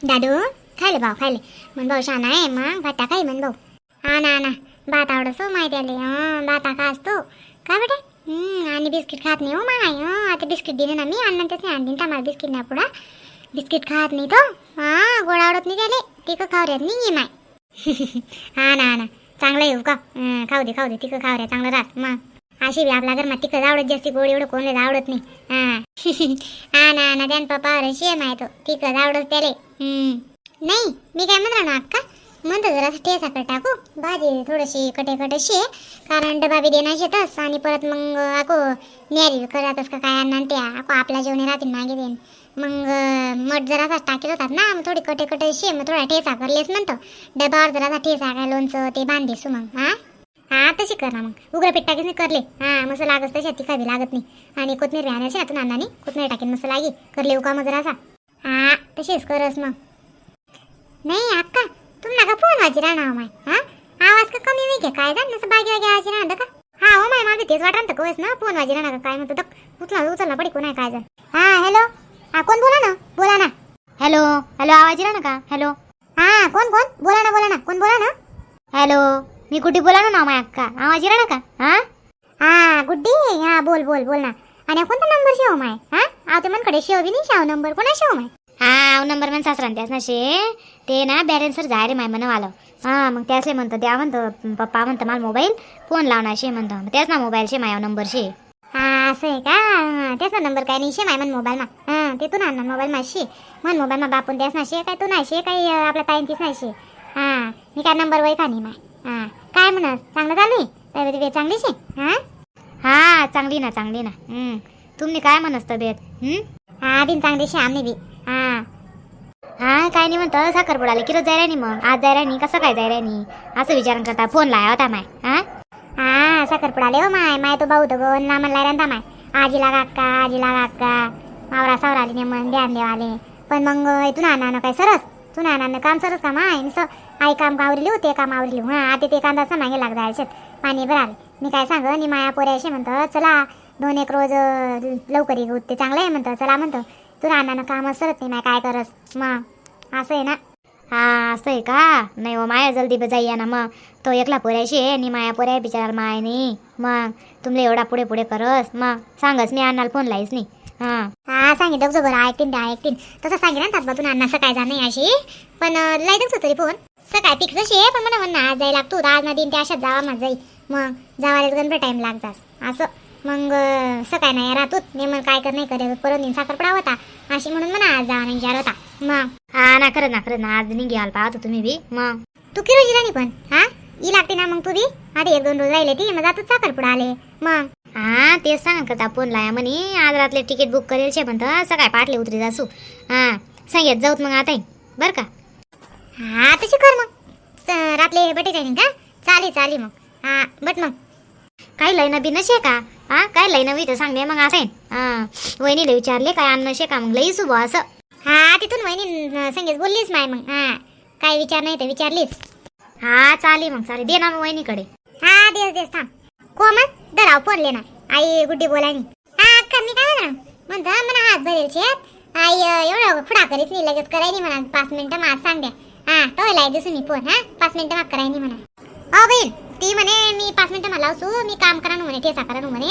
दादू खायले भाऊ खायले. म्हण भाऊ शाना आहे मग भाता खाई म्हण भाऊ? हा ना ना. भात आवडसो माहिती आले. हं भाता खा असतो का बेटा आणि बिस्किट खात नाही हो माय हं आता बिस्किट दिले ना मी आणि तेच नाही आणीन मला बिस्किट नाही पुढा. बिस्किट खात नाही तो. हा गोड आवडत नाही त्याले. तिकं खाऊ रे नाही माय हा ना ना. चांगलं येऊ का? खाऊ दे खाऊ दे तिखं खाऊ रे चांगलं राहत. मग. अशी बी आपल्या घरात तिखं आवडत जास्ती गोड एवढं कोणलेच आवडत नाही. हा. ना ना त्यान पप्पा शेम आहे तो. तिखं आवडत त्याले. नाही मी काय म्हणतो ना अक्का म्हणतो जरा ठेसाकडे टाकू. भाजी थोडीशी कटे कटेशी कारण डबा बी देणार शेतस. आणि परत मग आको न्यारी करतस का काय अन्ना त्या. आको आपल्या जेवणी राहतील मागे देईन मग मठ जरा टाकेल होतात ना मग थोडी कटे कटेशी मग थोडा ठेसा करलेस म्हणतो. डब्यावर जरा ठेसा काय लोणचं ते बांधेसू मग हा? हा तशी कर ना मग. उग्र पीठ टाकीस नाही करले. हा मस्त लागत तशी ती खावी लागत नाही. आणि कोथमीर बी आणायची ना तू नानानी कोथमीर टाकीन मस्त लागे. करले उका मग जरासा. हा तशीच करस मग. नाही अक्का तुम का फोन वाजी राहणार हो माय? हा? आवाज का कमी नाही घे? काय जाण नसं बागी वागी राहणार का? हा हो माय मागे तेच वाटणार कवस ना? फोन वाजी राहणार काय म्हणतो उचला उचलला पडी कोण आहे काय जाण हा हॅलो हा कोण बोला ना? बोला ना. हॅलो हॅलो आवाज राहणार का? हॅलो हा कोण कोण? बोला ना बोला ना. कोण बोला ना? हॅलो मी कुठे बोला ना माय अक्का? आवाज राहणार का? हा? हा गुड्डी. हा बोल बोल बोल ना. आणि कोणता नंबर शेव माय? हा? आव ते मनकडे शेव बी नाही शाव नंबर कोणा शेव माय? हा नंबर मन सासरा त्याच ना शे. ते ना बॅलेन्सर जाय रे माय म्हणा आलं. हा मग त्यासले म्हणतो द्या म्हणतं पप्पा म्हणतं मला मोबाईल फोन लावणार शे म्हणतो. मग त्याच ना मोबाईल शे माया नंबर शे. असं आहे का? हा, ना नंबर काय नाही शे माय मन मोबाईल मा. हा ते तू ना मोबाईल माशी. शे मन मोबाईल मा बापून द्यास ना शे. काय तू नाही शे काही आपल्या ताईन नाही शे. हा मी काय नंबर वय का नाही माय. हा काय म्हणस? चांगलं चालू आहे? तब्येत चांगली शे? हा? हा चांगली ना चांगली ना. तुम्ही काय म्हणस तब्येत? हां हा बिन चांगली शे आम्ही बी. हा. हा काय नाही म्हणतं साखर बुडाले. किती जाय नाही मग. आज जाय नाही कसं काय जाय नाही? असं विचार करता. फोन लाया होता माय. हा? हा सखरपुडाले हो माय. माय तो भाऊ तो गोन ना म्हणला राहता माय आजीला काका आजीला काका. मावरा सावराली ने मन ध्यान देवाले. पण मग तू ना काय सरस? तू ना काम सरस का माय? नुसतं आई काम आवरली होते काम आवरली हा आता ते कांदा मागे लाग जायचे पाणी भराले. मी काय सांग नि माया पोऱ्याशी म्हणतं चला दोन एक रोज लवकर येऊ ते चांगलं आहे म्हणतं. चला म्हणतं तू राहणार कामच सरत नाही माय काय करस? मग असं आहे ना. हा असं आहे का? नाही हो माया जल्दी जाईया ना मग. तो एकला पोऱ्याशी आहे आणि माया पोऱ्या बिचार माय नाही. मग तुमले एवढा पुढे पुढे करस. मग सांगच मी अन्नाला फोन लाईस नाही हा. हा सांगितलं तुझं बरं ऐकतीन द्या ऐकतीन. तसं सांगेन ना तातबातून तू अण्णा सकाळ जा नाही अशी. पण लाईतच तरी फोन सकाळ पिक्स अशी आहे पण मला म्हणणं आज जायला लागतो आज ना दिन त्या अशाच जावा मग जाई. मग जावायलाच गणपती टाईम लागतास असं. मग सकाळी नाही राहतोत मग काय कर नाही करे परत दिन साखरपडा होता. अशी म्हणून म्हणा आज नाही विचार होता. मग हा ना खरं ना खरं ना आज नाही घ्यायला पाहतो तुम्ही बी. मग. तू किती रोजी राणी पण? हा? ई लागते ना मग तू बी? आता एक दोन रोज राहिले ती मग जातोच साखरपुडा आले मग. हा तेच सांग करता फोन लाया म्हणे. आज रात्री तिकीट बुक करेल शे म्हणतं सकाळी पाटले उतरी जासू. हा सांगेत जाऊत मग आता बरं का? हा तशी कर मग. रातले बटे जाईन का? चालेल चालेल मग. हा बट मग. काही लयना बी नशे का? हा काय लई नवी तर सांगणे मग असं? आहे वहिनीला विचारले काय अन्न शे का मग? लई सुबो असं. हा तिथून वहिनी संगीत बोललीस माय मग. हा काय विचार नाही तर विचारलीच हा चालेल मग चालेल दे ना मग वहिनीकडे. हा देस देस थांब. कोमल दराव फोन ना. आई गुड्डी बोलानी हा अक्का मी काय म्हणा? म्हणता म्हणा हात भरेल शेत आई एवढा एवढं खुडा करीच नाही लगेच करायनी म्हणा. पाच मिनिटं मग सांग द्या. हा तो लाय दिसून फोन हा. पाच मिनिटं मग करायनी म्हणा. अ बहीण ती म्हणे मी पाच मिनिटं मला असू मी काम करा म्हणे ठेसा करा म्हणे.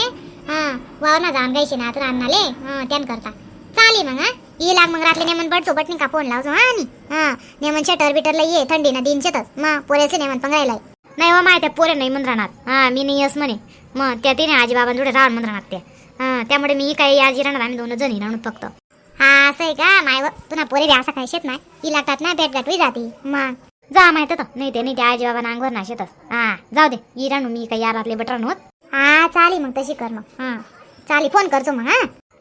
हा वावर ना जाऊन गायशी ना तर अन्नाले हा त्यान करता. चालेल मग हा. ये लाग मग रात्री नेमन बट सोबत नाही का फोन लावतो हा आणि. हा नेमन शटर बिटरला ये थंडी ना दिनचेतच मग पोऱ्याचे नेमन पंगरायला नाही हो माहिती पोरे नाही म्हणून राहणार. हा मी नाही अस म्हणे. मग त्या तिने आजी बाबांजोडे राहून म्हणून राहणार त्या. हा त्यामुळे मी काही आजी राहणार आम्ही दोन जणी राहणार फक्त. हा असं आहे का? माय तुला पोरे द्या असं काय शेत नाही. ही लागतात ना भेट गाठवी जाते. मग जा माहीत तर नाही ते नाही ते आजी बाबा अंगवर ना शेतच हा जाऊ दे इराणू मी काही यारातले बट होत हा? चालेल मग तशी कर मग हा. चालेल फोन करतो मग हा?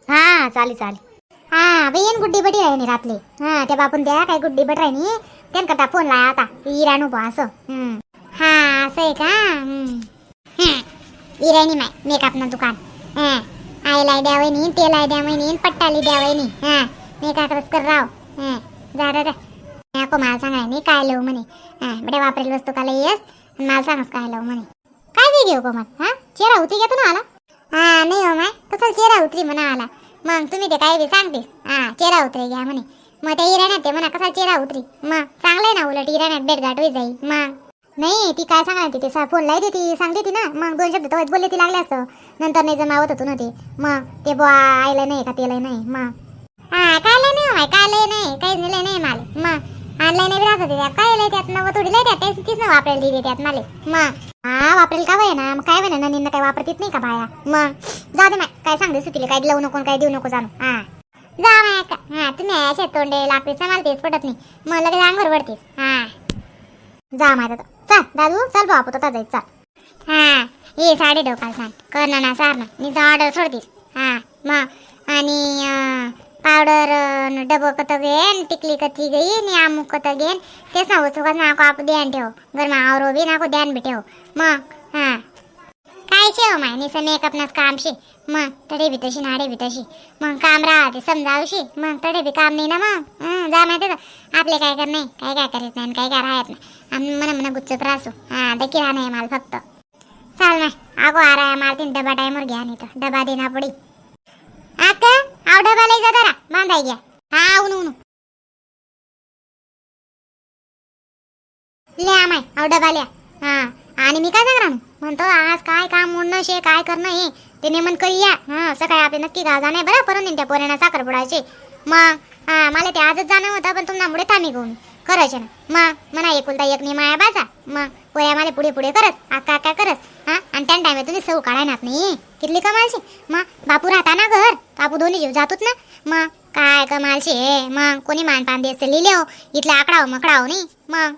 हा चालेल चालेल हा बेन गुड्डी बटी राहिनी रातले. हा त्या बापून द्या काय गुड्डी बट राहिनी त्यांकरता फोन लाया आता इराणू राहणू बा असं हम्म. हा असं आहे का? हम्म. हं. ही राहिनी माय दुकान. हा. आईला द्या वहिनी तेलाय द्या वहिनी पट्टाली द्या वहिनी हा. मेकअपच कर राव हा. जा रे रे नको मला सांगाय नाही काय लव म्हणे. हा बड्या वापरेल वस्तू का येस? मला सांगस काय लावू म्हणे. काय बी घेऊ कोमल हा? चेहरा उतरी घेतो ना आला? हा नाही हो माय कसं चेहरा उतरी म्हणा आला. मग तुम्ही ते काय बी सांगतेस. हा चेहरा उतरे घ्या म्हणे. मग त्या इराण्यात ते म्हणा कसा चेहरा उतरी? मग चांगलंय ना उलट इराण्यात भेटगाठ होई जाई. मग नाही ती काय सांगणार ती ते फोन लावते ती सांगते ती ना? मग दोन शब्द तेव्हाच बोलले ती लागले असतं. नंतर नाही जमावत होतो ना ते मग ते बुवा आयलं नाही का तेलं नाही. मग हा काय लय नाही हो माय काय लय नाही काहीच नाही नाही माल. मग ऑनलाईन नाही राहत होते त्यात. काय लय त्यात? नव्वद थोडी लय त्यात. तेच- तीच ना वापरायला दिली त्यात माले. मग हा वापरेल का बाय ना? मग काय ना? नंदीनं काय वापरतीत नाही का बाया? मग जाऊ दे माय. काय सांगते सुटीला काय लावू नको काय देऊ नको जाणू. हा. जा माय का हा तुम्ही अशा तोंडे लागतेस ना मला तेच पटत नाही. मग लगेच अंगवर पडतेस हा. जा माय दादा चल दादू. चल भाऊ आपण आता चल. हा. ये साडे डोकाल सांग. कर ना सार ना. मी ऑर्डर सोडतीस. हा. मग आणि ಪೌಡರ್ डबं कत घेन टिकली कथी गई नि अमुक कत घेन तेच ना वस्तू कसं नाको आपण ध्यान ठेव. घरमा आवरो बी ध्यान बी ठेव. मग हा. काय शे हो माय निसं मेकअप नस काम शे? मग तडे बी तशी नाडे बी तशी. मग काम राहते समजावशी मग तडे बी काम नाही ना मग? हं, जा माहिती का? आपले काय कर नाही काय काय करीत नाही आणि काय काय राहत नाही. आम्ही म्हणा म्हणा गुच्चत राहतो. हा दकी राहणार आहे मला फक्त. चाल नाही आगो आ मारतीन डबा टाइमवर घ्या नाही तर. डबा देना पडी अक्का आव डबा जा जरा बांधाय घ्या. हा उन उन ले माय आव हा आणि मी काय सांगणार म्हणतो आज काय काम मोडणं शे काय करणं हे? ते नेमन करी या. हा सकाळी आपले नक्की गाजा नाही बरं परत त्या पोऱ्यांना साखर पडायचे. मग हा मला ते आजच जाणं होतं पण तुम्हाला थांबी घेऊन. करायचे ना? मग म्हणा एकुलता एक नाही माया बाजा. मग पोऱ्या मला पुढे पुढे करस आका आका करस हा आणि त्या टायमे तुम्ही सव काढायनात नाही. कितली कमालशी. मग बापू राहता ना घर? कापू दोन्ही जीव जातोच ना? मग काय कमालशी हे? मग कोणी मानपान असं लिहिले हो. इथले आकडाव मकडाव नाही? मग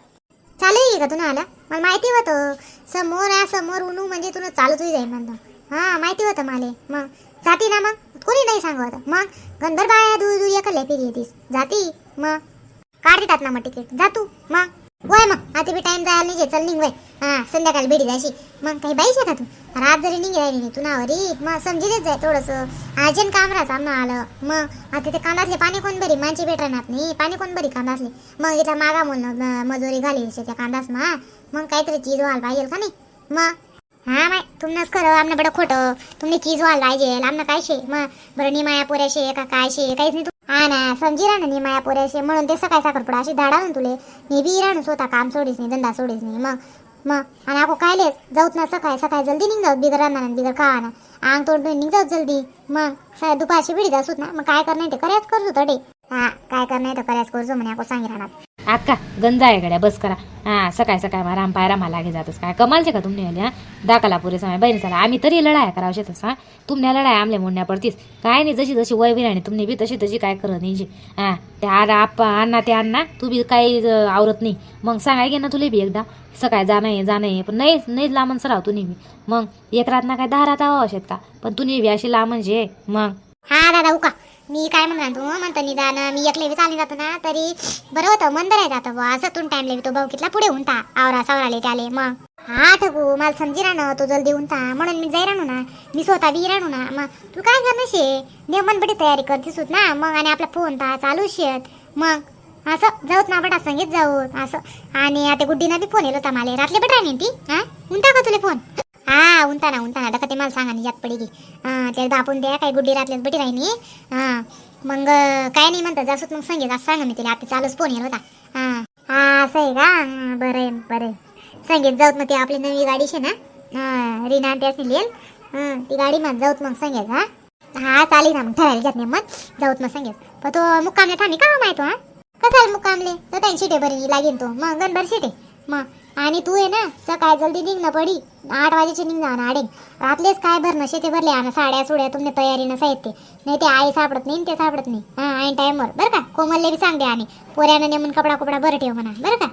चालू आहे का तुला आला? मला माहिती होतं. समोर या समोर उनू म्हणजे तुला चालूच होई जाईल म्हणतो. हां माहिती होतं माले. मग जाती ना मग. कोणी नाही सांगत. मग गंधर दूर दूर एकले लेपी येतीस. जाती. मग काढ देतात ना मग तिकीट. जा तू. मग. वय मग. आता बी टाइम जायला नाही चल निघ वय हा संध्याकाळी भेटी जायची. मग काही बाईश का तू? रात जरी निघ नाही. तू नावरी मग समजेलच जाय थोडंसं. अर्जंट काम राहत सामना आलं. मग आता ते कांदासले पाणी कोण बरी माणशी भेटणार नाही. पाणी कोण बरी कांदासले मग इथला मागा म्हणून मजुरी घाली त्या कांदास मा. मग काहीतरी चीज व्हायला पाहिजे का नाही? मग? हा माय तुमनंच खरं आमनं बडं खोटं. तुम्ही चीज व्हायला पाहिजे. आमनं काय शे? मग? बरं निमाया पोऱ्याशे का काय शे? काहीच नाही तू. हा ना समजी राहणं ना निमाया पोऱ्याशे म्हणून ते सकाळी साखरपुडा अशी धाडा ना तुले. मी बी राहणं स्वतः काम सोडीस नाही धंदा सोडीस नाही. मग? मग आणि आपण कायलेच जाऊत ना सकाळी सकाळ जल्दी निघ जाऊ बिगर राहणार बिगर खा ना अंग तोंड निघ जाऊ जल्दी. मग सा- दुपारची बिडी जासूत ना मग काय करणार ते? करायच करतो तडे. हा काय करणार तर करायच करतो म्हणे आपण सांगी राहणार अक्का गंजा आहे गड्या बस करा. हा सकाळी सकाळी मा राम पायरा रामा लागे जातस काय? कमालचे का तुम्ही आले हा? दाखला पुरे समय बहिणी चला आम्ही तरी लढाया करावं शेतस हा? तुमने लढाया आमले म्हणण्या पडतीस. काय नाही जशी जशी वय बिराणी तुमने बी तशी तशी काय करत नाही हा ते आरा आप्पा अण्णा ते अण्णा तू बी काही आवरत नाही. मग सांगाय घे ना तुले बी एकदा. सकाळ जाणं आहे जाणं आहे पण नाही नाही लांबन सराव तू नेहमी मग एक रात ना काय दहा रात हवा शेत का पण तू नेहमी अशी लांबन जे मग. हा दादा उका. मी काय म्हणणार तू? म्हणतो निदान मी एकले बी चालली जातो ना तरी बरं होतं मंद आहे जातं बुवा. असं तून लेवी तो भाऊ कितला पुढे उंटा आवरा सावराले त्याले मग. हा ठगू मला समजी राहणं तो जल्दी उंटा म्हणून मी जाई राहणू ना मी स्वतः बी राहणू ना मग तू काय करणार शे? नेमन बडी तयारी करतीस होत ना मग आणि आपला फोन ता चालू शेत. मग असं जाऊत ना बटा संगीत जाऊ असं. आणि आता गुड्डीना बी फोन येलो होता मला. रातले बट राहिली ती हा? उंटा का तुले फोन हा उंता ना उंता ना डका ते मला सांगा यात पडी गी हा ते दापून द्या काही गुड्डी रातल्यात बटी राहिनी हा मग काय नाही म्हणतात जासूत मग संगीत असं सांगा मी तिला. आता चालूच फोन येईल होता. हा. हा असं आहे का? बरं आहे बरं आहे. जाऊत मग ते आपली नवी गाडी शे ना? हा रीना त्यासनी लिहिल. हा ती गाडी मग जाऊत मग सांगेल हा. हा चालेल ना मग ठरायला जात नाही मग. जाऊत मग सांगेल पण तो मुक्कामला ठाणे का माहितो हो, हा कसा मुक्कामले? तो त्यांची शिटे बरी लागेल तो. मग गणभर शिटे. मग आणि तू आहे ना सकाळी जल्दी निघ ना पडी. आठ वाजेची निघ ना आडे. रातलेच काय भरणं शेती भरले आणि साड्या सुड्या तुमने तयारीनं साहित्य. नाही ते आई सापडत नाही ते सापडत नाही. हा आणि टाईमवर बरं का? कोमलले बी सांगते आणि. पोऱ्यानं नेमून कपडा कुपडा बरं ठेव म्हणा. बरं का?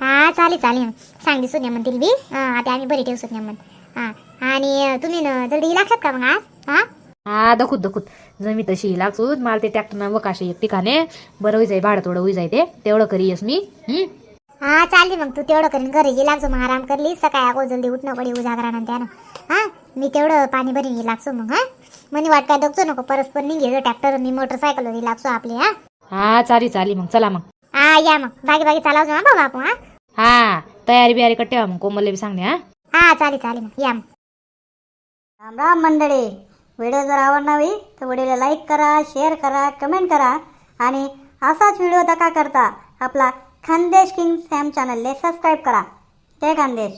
हा चालेल चालेल. सांगते सुन्या म्हणतील बी. हा आता आम्ही बरी ठेवू सुन्या म्हण. हा आणि तुम्ही न जल्दी लागतात का मग आज? हा? हा दखूत दखूत. जमी तशी लागतो मला ते ट्रॅक्टरनं वकाशे एक ठिकाणे. बरं होई जाई भाडं थोडं होई जाई ते. तेवढं करीयस मी. हं? चालते मग. तू तेवढं करीन. घरी ये लागतो मग आराम करली. सकाळी अगो जल्दी उठणं पडी उजागरा त्यानं हा मी तेवढं पाणी भरीन लागतो मग हा. म्हणे वाट काय दगतो नको परस्पर निघे ट्रॅक्टर मी मोटरसायकल लागतो आपली हा. हा चाली चाली मग चला मग. हा या मग. बागी बागी चालावतो हा बाबा आपण हा. हा तयारी बियारी कर ठेवा मग कोमलला बी सांगणे हा. हा चालेल चालेल मग या मग. राम राम मंडळी. व्हिडिओ जर आवडला होई तर व्हिडिओला लाईक करा शेअर करा कमेंट करा. आणि असाच व्हिडिओ दका करता आपला खानदेश किंग सॅम चॅनलले सबस्क्राईब करा. जय खानदेश.